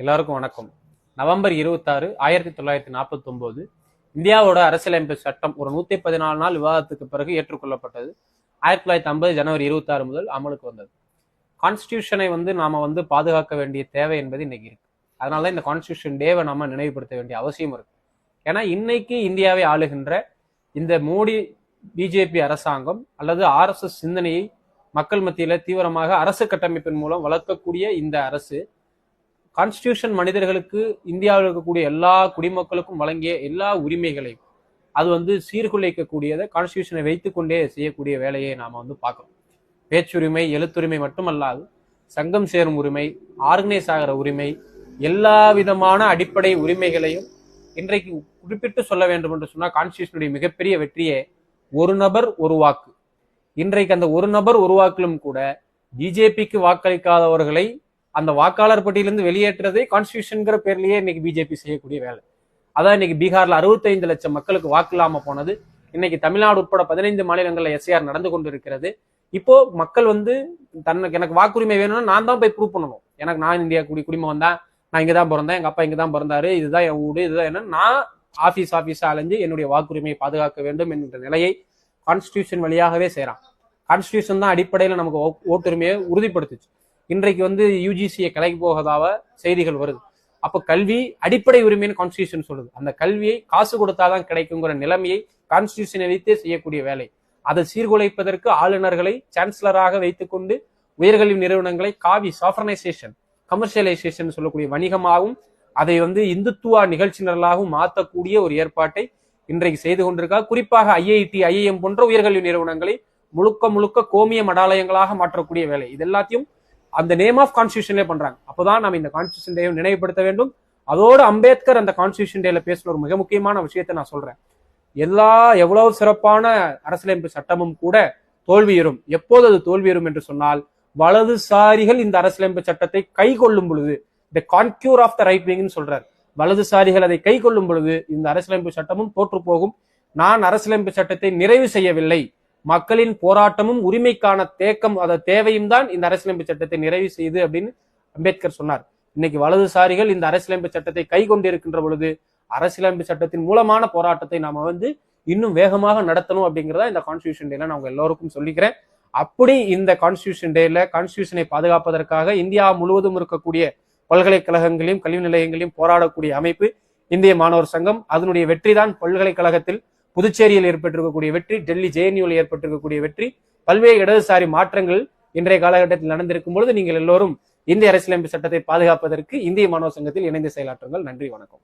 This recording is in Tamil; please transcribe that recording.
எல்லாருக்கும் வணக்கம். நவம்பர் இருபத்தாறு ஆயிரத்தி தொள்ளாயிரத்தி நாற்பத்தி ஒன்பது இந்தியாவோட அரசியலமைப்பு சட்டம் ஒரு நூத்தி பதினாலு நாள் விவாதத்துக்கு பிறகு ஏற்றுக்கொள்ளப்பட்டது. ஆயிரத்தி தொள்ளாயிரத்தி ஐம்பது ஜனவரி இருபத்தாறு முதல் அமலுக்கு வந்தது. கான்ஸ்டியூஷனை வந்து நாம வந்து பாதுகாக்க வேண்டிய தேவை என்பது இன்னைக்கு இருக்கு. அதனால தான் இந்த கான்ஸ்டியூஷன் டேவை நாம நினைவுபடுத்த வேண்டிய அவசியம் இருக்கு. ஏன்னா இன்னைக்கு இந்தியாவை ஆளுகின்ற இந்த மோடி பிஜேபி அரசாங்கம் அல்லது ஆர்எஸ்எஸ் சிந்தனையை மக்கள் மத்தியில தீவிரமாக அரசு கட்டமைப்பின் மூலம் வளர்க்கக்கூடிய இந்த அரசு கான்ஸ்டியூஷன் மனிதர்களுக்கு இந்தியாவில் இருக்கக்கூடிய எல்லா குடிமக்களுக்கும் வழங்கிய எல்லா உரிமைகளையும் அது வந்து சீர்குலைக்கக்கூடியதை கான்ஸ்டியூஷனை வைத்துக்கொண்டே செய்யக்கூடிய வேலையை நாம் வந்து பார்க்கணும். பேச்சுரிமை எழுத்துரிமை மட்டுமல்லாது சங்கம் சேரும் உரிமை ஆர்கனைஸ் ஆகிற உரிமை எல்லா விதமான அடிப்படை உரிமைகளையும் இன்றைக்கு குறிப்பிட்டு சொல்ல வேண்டும் என்று சொன்னால் கான்ஸ்டியூஷனுடைய மிகப்பெரிய வெற்றியே ஒரு நபர் ஒரு வாக்கு. இன்றைக்கு அந்த ஒரு நபர் ஒரு வாக்கிலும் கூட பிஜேபிக்கு வாக்களிக்காதவர்களை அந்த வாக்காளர் பட்டியலிருந்து வெளியேற்றதே கான்ஸ்டியூஷன்கிற பேர்லயே இன்னைக்கு பிஜேபி செய்யக்கூடிய வேலை. அதான் இன்னைக்கு பீகார்ல 65 லட்சம் மக்களுக்கு வாக்கு இல்லாம போனது. இன்னைக்கு தமிழ்நாடு உட்பட பதினைந்து மாநிலங்கள்ல எஸ்ஏஆர் நடந்து கொண்டு இருக்கிறது இப்போ மக்கள் வந்து தன்னுக்கு எனக்கு வாக்குரிமை வேணும்னா நான் தான் போய் ப்ரூவ் பண்ணணும். எனக்கு நான் இந்தியா குடி குடிமகன் தான். நான் இங்க தான் பிறந்தேன். எங்க அப்பா இங்கே தான் பிறந்தாரு. இதுதான் என் வீடு இதுதான் என்ன? நான் ஆபீஸ் ஆபீஸா அலைஞ்சு என்னுடைய வாக்குரிமையை பாதுகாக்க வேண்டும் என்கிற நிலையை கான்ஸ்டியூஷன் வழியாகவே செய்கிறான் கான்ஸ்டியூஷன் தான் அடிப்படையில் நமக்கு ஓட்டுரிமையை உறுதிப்படுத்துச்சு. இன்றைக்கு வந்து யூஜிசியை கலைக்கு போவதாக செய்திகள் வருது. அப்ப கல்வி அடிப்படை உரிமைன்னு கான்ஸ்டியூஷன் சொல்லுது. அந்த கல்வியை காசு கொடுத்தாதான் கிடைக்குங்கிற நிலைமையை கான்ஸ்டியூஷனை வைத்தே செய்யக்கூடிய வேலை. அதை சீர்குலைப்பதற்கு ஆளுநர்களை சான்சலராக வைத்துக்கொண்டு உயர்கல்வி நிறுவனங்களை காவி சாஃபர்னைசேஷன் கமர்ஷியலைசேஷன் சொல்லக்கூடிய வணிகமாகவும் அதை வந்து இந்துத்துவா நிகழ்ச்சி நிரலாகவும் மாற்றக்கூடிய ஒரு ஏற்பாட்டை இன்றைக்கு செய்து கொண்டிருக்கா குறிப்பாக ஐஐடி ஐஐஎம் போன்ற உயர்கல்வி நிறுவனங்களை முழுக்க முழுக்க கோமிய மடாலயங்களாக மாற்றக்கூடிய வேலை. இது எல்லாத்தையும் அந்த நேம் ஆஃப் கான்ஸ்டியூஷன்லேயே பண்றாங்க. அப்போதான் நம்ம இந்த கான்ஸ்டியூஷன் டேவை நினைவுபடுத்த வேண்டும். அதோடு அம்பேத்கர் அந்த கான்ஸ்டியூஷன் டேல பேசின ஒரு மிக முக்கியமான விஷயத்தை நான் சொல்றேன். எல்லா எவ்வளவு சிறப்பான அரசியலமைப்பு சட்டமும் கூட தோல்வியுறும் எப்போது அது தோல்வியுறும் என்று சொன்னால் வலதுசாரிகள் இந்த அரசியலமைப்பு சட்டத்தை கை கொள்ளும் பொழுது the conquer of the right விங்னு சொல்றார். வலதுசாரிகள் அதை கை கொள்ளும் பொழுது இந்த அரசியலமைப்பு சட்டமும் தோற்று போகும். நான் அரசியலமைப்பு சட்டத்தை நிறைவு செய்யவில்லை. மக்களின் போராட்டமும் உரிமைக்கான தேக்கம் அத தேவையும் தான் இந்த அரசியலமைப்பு சட்டத்தை நிறைவு செய்து அப்படின்னு அம்பேத்கர் சொன்னார். இன்னைக்கு வலதுசாரிகள் இந்த அரசியலமைப்பு சட்டத்தை கை கொண்டிருக்கின்ற பொழுது அரசியலமைப்பு சட்டத்தின் மூலமான போராட்டத்தை நாம வந்து இன்னும் வேகமாக நடத்தணும் அப்படிங்கிறத இந்த கான்ஸ்டியூஷன் டேல நான் உங்க எல்லோருக்கும் சொல்லிக்கிறேன். அப்படி இந்த கான்ஸ்டியூஷன் டேல கான்ஸ்டியூஷனை பாதுகாப்பதற்காக இந்தியா முழுவதும் இருக்கக்கூடிய பல்கலைக்கழகங்களையும் கல்வி நிலையங்களையும் போராடக்கூடிய அமைப்பு இந்திய மாணவர் சங்கம் அதனுடைய வெற்றிதான் பல்கலைக்கழகத்தில் புதுச்சேரியில் ஏற்பட்டிருக்கக்கூடிய வெற்றி டெல்லி ஜேஎன்யூவில் ஏற்பட்டிருக்கக்கூடிய வெற்றி பல்வேறு இடதுசாரி மாற்றங்கள் இன்றைய காலகட்டத்தில் நடந்திருக்கும் பொழுது நீங்கள் எல்லோரும் இந்திய அரசியலமைப்பு சட்டத்தை பாதுகாப்பதற்கு இந்திய மாணவர் சங்கத்தில் இணைந்து செயலாற்றுங்கள். நன்றி வணக்கம்.